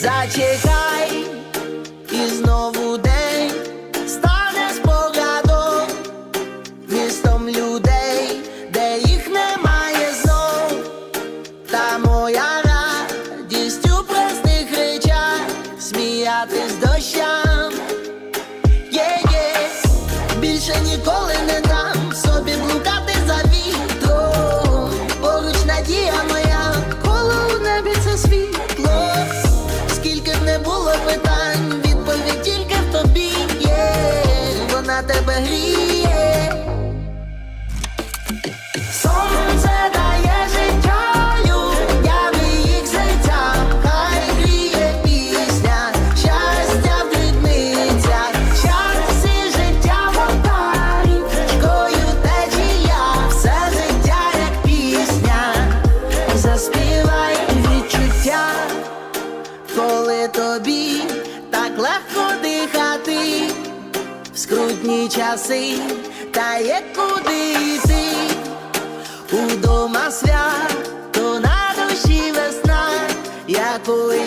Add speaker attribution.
Speaker 1: Зачекай, і знову день стане спогадом містом людей, де їх немає знов. Та моя радість у простих речах сміятись дощам. Є-є, більше ніколи не дам собі блукати за вітром. Поруч надія моя, коло у небі це світло. Тебе гріє. Сонце дає життя людям і їх серцям, хай гріє пісня, щастя в щастя життя в отарі, річкою течія, все життя як пісня, заспівай відчуття, коли тобі так легко в скрутні часи, та є куди йти. Удома свято на душі весна, якої